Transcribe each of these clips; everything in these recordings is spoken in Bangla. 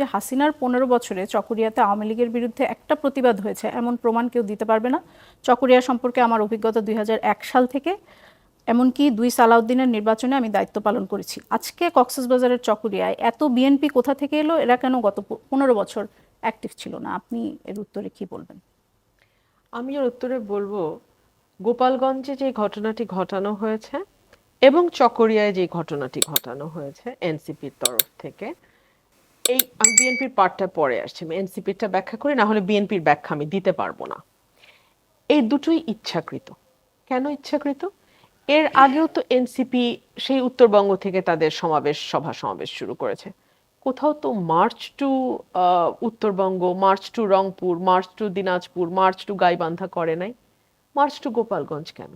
যে হাসিনার পনেরো বছরে চকরিয়াতে আওয়ামী লীগের বিরুদ্ধে একটা প্রতিবাদ হয়েছে, এমন প্রমাণ কেউ দিতে পারবে না। চকরিয়া সম্পর্কে আমার অভিজ্ঞতা দুই হাজার এক সাল থেকে, এমনকি দুই সালাউদ্দিনের নির্বাচনে আমি দায়িত্ব পালন করেছি। আজকে কক্সবাজারের চকরিয়ায় এত বিএনপি কোথা থেকে এলো, এরা কেন গত পনেরো বছর অ্যাক্টিভ ছিল না? আপনি এর উত্তরে কি বলবেন? আমি এর উত্তরে বলব, গোপালগঞ্জে যে ঘটনাটি ঘটানো হয়েছে এবং চকরিয়ায় যে ঘটনাটি ঘটানো হয়েছে, এনসিপির তরফ থেকে এই আমি বিএনপির পার্টটা পরে আসছি। আমি এনসিপিরটা ব্যাখ্যা করি, না হলে বিএনপির ব্যাখ্যা আমি দিতে পারব না। এই দুটোই ইচ্ছাকৃত। কেন ইচ্ছাকৃত? এর আগেও তো এনসিপি সেই উত্তরবঙ্গ থেকে তাদের সমাবেশ, সভা সমাবেশ শুরু করেছে। কোথাও তো march to Uttarbanga, march to Rangpur, march to Dinajpur, march to Gaibandha করে নাই। মার্চ টু গোপালগঞ্জ কেন?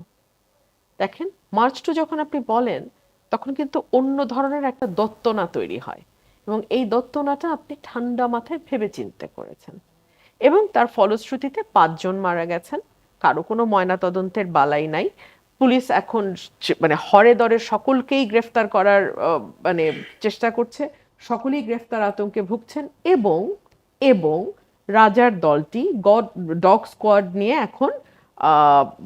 দেখেন, মার্চ টু যখন আপনি বলেন, তখন কিন্তু অন্য ধরনের একটা দত্তনা তৈরি হয়। এবং এই দত্তনাটা আপনি ঠান্ডা মাথায় ভেবে চিন্তে করেছেন। এবং তার ফলশ্রুতিতে পাঁচজন মারা গেছেন। কারও কোনো ময়নাতদন্তের বালাই নাই। পুলিশ এখন মানে হরে দরে সকলকেই গ্রেফতার করার মানে চেষ্টা করছে। সকলেই গ্রেফতার আতঙ্কে ভুগছেন এবং এবং রাজার দলটি গড, ডগ স্কোয়াড নিয়ে এখন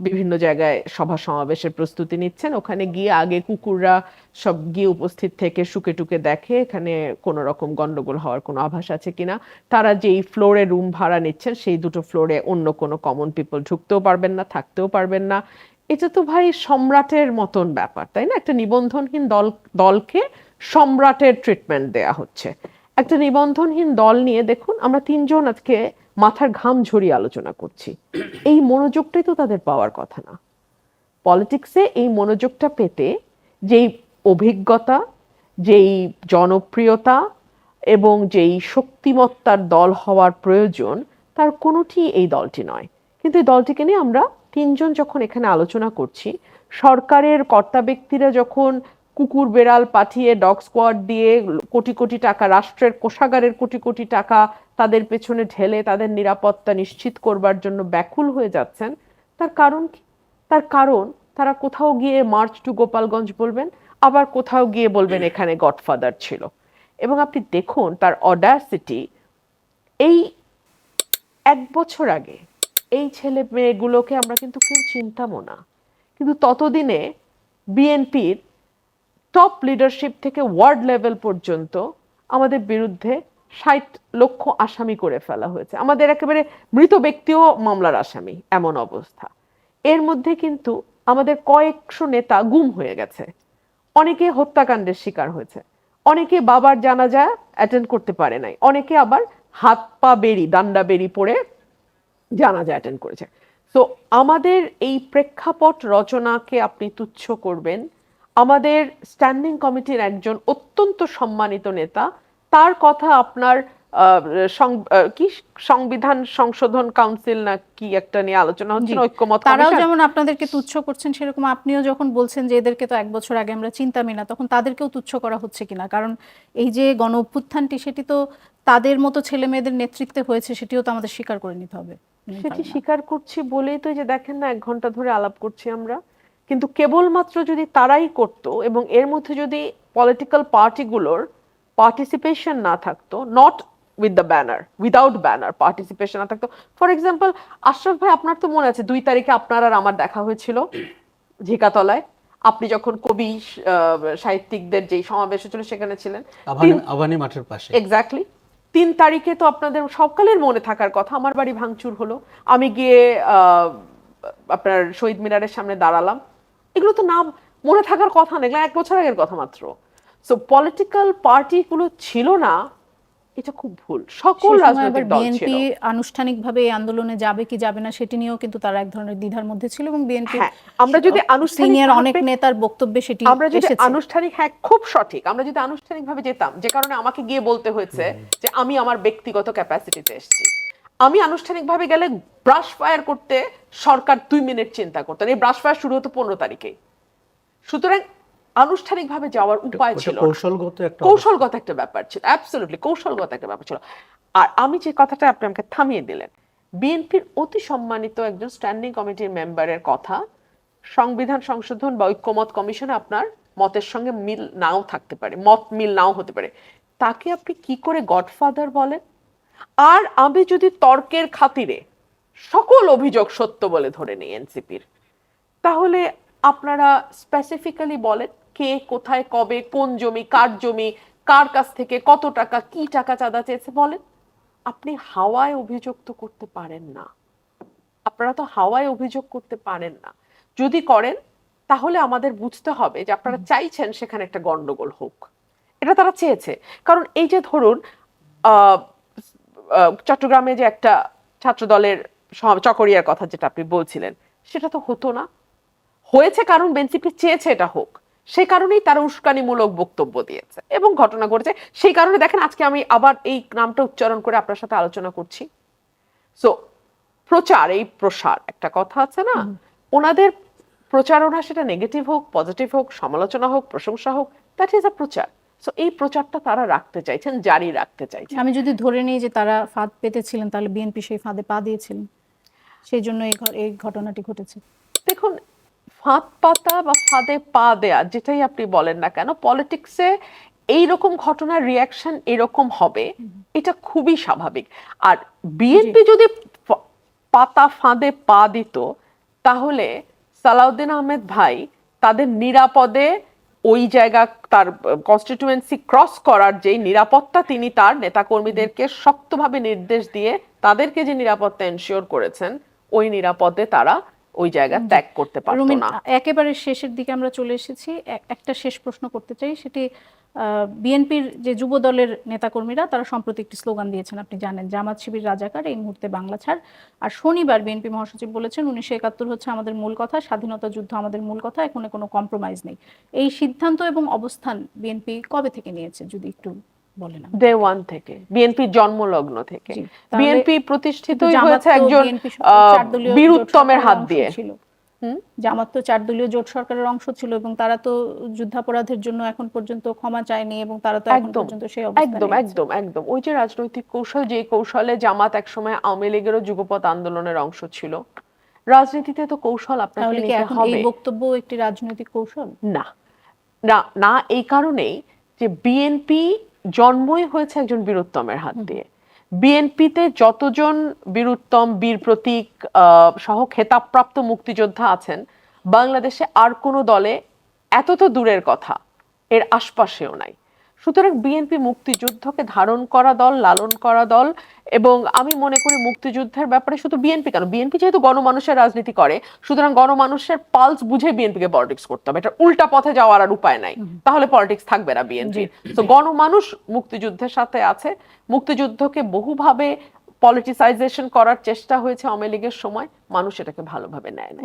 বিভিন্ন জায়গায় সভা সমাবেশের প্রস্তুতি নিচ্ছেন। ওখানে গিয়ে আগে কুকুররা সব গিয়ে উপস্থিত থেকে শুকে টুকে দেখে এখানে কোনো রকম গন্ডগোল হওয়ার কোনো আভাস আছে কিনা। তারা যেই ফ্লোরে রুম ভাড়া নিচ্ছেন, সেই দুটো ফ্লোরে অন্য কোনো কমন পিপল ঢুকতেও পারবেন না, থাকতেও পারবেন না। এটা তো ভাই সম্রাটের মতন ব্যাপার, তাই না? একটা নিবন্ধনহীন দল, দলকে সম্রাটের ট্রিটমেন্ট দেয়া হচ্ছে। একটা নিবন্ধনহীন দল নিয়ে দেখুন, আমরা তিনজন আজকে মাথার ঘাম ঝরিয়ে আলোচনা করছি। এই মনোযোগটাই তো তাদের পাওয়ার কথা না। পলিটিক্সে এই মনোযোগটা পেতে যেই অভিজ্ঞতা, যেই জনপ্রিয়তা এবং যেই শক্তিমত্তার দল হওয়ার প্রয়োজন, তার কোনোটি এই দলটি নয়। কিন্তু এই দলটিকে নিয়ে আমরা তিনজন যখন এখানে আলোচনা করছি, সরকারের কর্তা ব্যক্তিরা যখন কুকুর বেড়াল পাঠিয়ে ডগ স্কোয়াড দিয়ে কোটি কোটি টাকা, রাষ্ট্রের কোষাগারের কোটি কোটি টাকা তাদের পেছনে ঢেলে তাদের নিরাপত্তা নিশ্চিত করবার জন্য ব্যাকুল হয়ে যাচ্ছেন, তার কারণ কি? তার কারণ তারা কোথাও গিয়ে মার্চ টু গোপালগঞ্জ বলবেন, আবার কোথাও গিয়ে বলবেন এখানে গডফাদার ছিল। এবং আপনি দেখুন তার অডাসিটি, এই এক বছর আগে এই ছেলে মেয়েগুলোকে আমরা কিন্তু কেউ চিনতামও না। কিন্তু ততদিনে বিএনপির টপ লিডারশিপ থেকে ওয়ার্ড লেভেল পর্যন্ত আমাদের বিরুদ্ধে ষাট লক্ষ আসামি করে ফেলা হয়েছে। আমাদের একেবারে মৃত ব্যক্তিও মামলার আসামি, এমন অবস্থা। এর মধ্যে কিন্তু আমাদের কয়েকশো নেতা গুম হয়ে গেছে। অনেকে হত্যাকাণ্ডের শিকার হয়েছে। অনেকে বাবার জানাজা অ্যাটেন্ড করতে পারে নাই। অনেকে আবার হাত পা বেরি ডান্ডা বেরি পড়ে জানাজা অ্যাটেন্ড করেছে। তো আমাদের এই প্রেক্ষাপট রচনাকে আপনি তুচ্ছ করবেন। আমাদের স্ট্যান্ডিং কমিটির একজন অত্যন্ত সম্মানিত নেতা। তার কথা আপনার কি সংবিধান সংশোধন কাউন্সিল না কি একটা নিয়ে আলোচনা হচ্ছে ঐক্যমত তারাও যেমন আপনাদেরকে তুচ্ছ করছেন সেরকম আপনিও যখন বলছেন যে এদেরকে তো এক বছর আগে আমরা চিন্তামই না তখন তাদেরকেও তুচ্ছ করা হচ্ছে কিনা? কারণ এই যে গণ অভ্যুত্থানটি সেটি তো তাদের মতো ছেলে মেয়েদের নেতৃত্বে হয়েছে সেটিও তো আমাদের স্বীকার করে নিতে হবে। সেটি স্বীকার করছি বলেই তো যে দেখেন না এক ঘণ্টা ধরে আলাপ করছি আমরা। কিন্তু কেবলমাত্র যদি তারাই করত এবং এর মধ্যে যদি পলিটিক্যাল পার্টিগুলোর পার্টিসিপেশন না থাকতো not with the banner without banner participation না থাকতো। ফর এক্সাম্পল আশরাফ ভাই আপনার তো মনে আছে দুই তারিখে আপনার আর আমার দেখা হয়েছিল ঝিকাতলায়। আপনি যখন কবি সাহিত্যিকদের যেই সমাবেশ ছিল সেখানে ছিলেন। আভানি আভানি মাঠের পাশে। এক্স্যাক্টলি তিন তারিখে তো আপনাদের সকালের মনে থাকার কথা আমার বাড়ি ভাঙচুর হলো। আমি গিয়ে আহ, আপনার শহীদ মিনারের সামনে দাঁড়ালাম। এগুলো তো নাম মনে থাকার কথা না এগুলো এক বছর আগের কথা মাত্র। সো পলিটিক্যাল পার্টিগুলো ছিল না এটা খুব ভুল। সকল রাজনৈতিক দল ছিল। বিএনপি আনুষ্ঠানিকভাবে এই আন্দোলনে যাবে কি যাবে না সেটি নিয়েও কিন্তু তারা এক ধরনের দ্বিধার মধ্যে ছিল এবং বিএনপি হ্যাঁ, আমরা যদি আনুষ্ঠানিক অনেক নেতার বক্তব্যে সেটি আমরা যদি আনুষ্ঠানিক হ্যাঁ খুব সঠিক আমরা যদি আনুষ্ঠানিকভাবে যেতাম যে কারণে আমাকে গিয়ে বলতে হয়েছে যে আমি আমার ব্যক্তিগত ক্যাপাসিটিতে এসেছি। আমি আনুষ্ঠানিকভাবে গেলে ব্রাশ ফায়ার করতে সরকার দুই মিনিট চিন্তা করতেন। এই ব্রাশ ফায়ার শুরু হতো পনেরো তারিখে। সুতরাং আনুষ্ঠানিকভাবে যাওয়ার উপায় ছিল কৌশলগত একটা কৌশলগত একটা ব্যাপার ছিল অ্যাবসলিউটলি কৌশলগত একটা ব্যাপার ছিল। আর আমি যে কথাটা আপনি আমাকে থামিয়ে দিলেন বিএনপির অতি সম্মানিত একজন স্ট্যান্ডিং কমিটির মেম্বারের কথা সংবিধান সংশোধন বা ঐক্যমত কমিশনে আপনার মতের সঙ্গে মিল নাও থাকতে পারে মত মিল নাও হতে পারে। তাকে আপনি কি করে গডফাদার বলেন? আর আমি যদি তর্কের খাতিরে সকল অভিযোগ সত্য বলে ধরে নিই এনসিপির তাহলে আপনারা স্পেসিফিক্যালি বলেন কে কোথায় কবে কোন জমি কার জমি কার কাছ থেকে কত টাকা কি টাকা চাঁদা চেয়েছে বলেন। আপনি হাওয়ায় অভিযোগ তো করতে পারেন না। আপনারা তো হাওয়ায় অভিযোগ করতে পারেন না। যদি করেন তাহলে আমাদের বুঝতে হবে যে আপনারা চাইছেন সেখানে একটা গন্ডগোল হোক। এটা তারা চেয়েছে। কারণ এই যে ধরুন চট্টগ্রামে যে একটা ছাত্র দলের চকরিয়ার কথা যেটা আপনি বলছিলেন সেটা তো হতো না। হয়েছে কারণ বেনসিপি চেয়েছে এটা হোক। সেই কারণেই তারা উস্কানিমূলক বক্তব্য দিয়েছে এবং ঘটনা ঘটেছে। সেই কারণে দেখেন আজকে আমি আবার এই নামটা উচ্চারণ করে আপনার সাথে আলোচনা করছি। সো প্রচার এই প্রসার একটা কথা আছে না? ওনাদের প্রচারণা সেটা নেগেটিভ হোক পজিটিভ হোক সমালোচনা হোক প্রশংসা হোক দ্যাট ইজ আ প্রচার। সো এই প্রচারটা তারা রাখতে চাইছেন জারি রাখতে চাইছেন। আমি যদি ধরে নিই যে তারা ফাঁদ পেতেছিলেন তাহলে বিএনপি সেই ফাঁদে পা দিয়েছিলেন। সেই জন্য এই ঘটনাটি ঘটেছে। দেখুন ফাঁদ পাতা বা ফাঁদে পা দেয়া যেটাই আপনি বলেন না কেন পলিটিক্সে এইরকম ঘটনার রিয়াকশন এরকম হবে এটা খুবই স্বাভাবিক। আর বিএনপি যদি পাতা ফাঁদে পা দিত তাহলে সালাউদ্দিন আহমেদ ভাই তাদের নিরাপদে ওই জায়গা তার কনস্টিটুয়েন্সি ক্রস করার যেই নিরাপত্তা তিনি তার নেতাকর্মীদেরকে শক্তভাবে নির্দেশ দিয়ে তাদেরকে যে নিরাপত্তা এনশিওর করেছেন ওই নিরাপদে তারা ওই জায়গা ত্যাগ করতে পারতো না। একেবারে শেষের দিকে আমরা চলে এসেছি। এক- একটা শেষ প্রশ্ন করতে চাই সেটি বিএনপির যে যুব দলের নেতাকর্মীরা তারা সম্প্রতি একটি স্লোগান দিয়েছেন। আপনি জানেন জামাত শিবির রাজাকার এই মুহূর্তে বাংলা ছাড়। আর শনিবার বিএনপি মহাসচিব বলেছেন উনিশশো একাত্তর হচ্ছে আমাদের মূল কথা স্বাধীনতা যুদ্ধ আমাদের মূল কথা এখানে কোনো কম্প্রোমাইজ নেই। এই সিদ্ধান্ত এবং অবস্থান বিএনপি কবে থেকে নিয়েছে যদি একটু বলেন আমাদের। ডে ওয়ান থেকে বিএনপি জন্মলগ্ন থেকে। বিএনপি প্রতিষ্ঠিতই জামাত হয়েছে একজন বীরুত্তমের হাত দিয়ে? জামাত তো চার দলীয় জোট সরকারের অংশ ছিল এবং তারা তো যুদ্ধাপরাধের জন্য এখন পর্যন্ত ক্ষমা চায়নি এবং তারা তো এখন পর্যন্ত সেই অবস্থানে একদম একদম একদম। ওই যে রাজনৈতিক কৌশল যে কৌশলে জামাত একসময় আওয়ামী লীগেরও যুগপৎ আন্দোলনের অংশ ছিল। রাজনীতিতে তো কৌশল আপনাকে নিতে হবে। এই বক্তব্য একটি রাজনৈতিক কৌশল? না। না না এই কারণেই যে বিএনপি জন্মই হয়েছে একজন বীরুত্তমের হাত দিয়ে। বিএনপিতে যতজন বীরুত্তম বীর প্রতীক সহ খেতাবপ্রাপ্ত মুক্তিযোদ্ধা আছেন, বাংলাদেশে আর কোনো দলে এত তো দূরের কথা, এর আশপাশেও নাই। সুতরাং বিএনপি মুক্তিযুদ্ধকে ধারণ করা দল লালন করা দল এবং আমি মনে করি মুক্তিযুদ্ধের ব্যাপারে শুধু বিএনপি কেন? বিএনপি যেহেতু গণমানুষের রাজনীতি করে সুতরাং গণমানুষের পালস বুঝে বিএনপিকে পলিটিক্স করতে হবে। এটা উল্টা পথে যাওয়ার আর উপায় নাই। তাহলে পলিটিক্স থাকবে না বিএনপি তো গণমানুষ মুক্তিযুদ্ধের সাথে আছে। মুক্তিযুদ্ধকে বহুভাবে পলিটিসাইজেশন করার চেষ্টা হয়েছে আওয়ামী লীগের সময়। মানুষ এটাকে ভালোভাবে নেয় না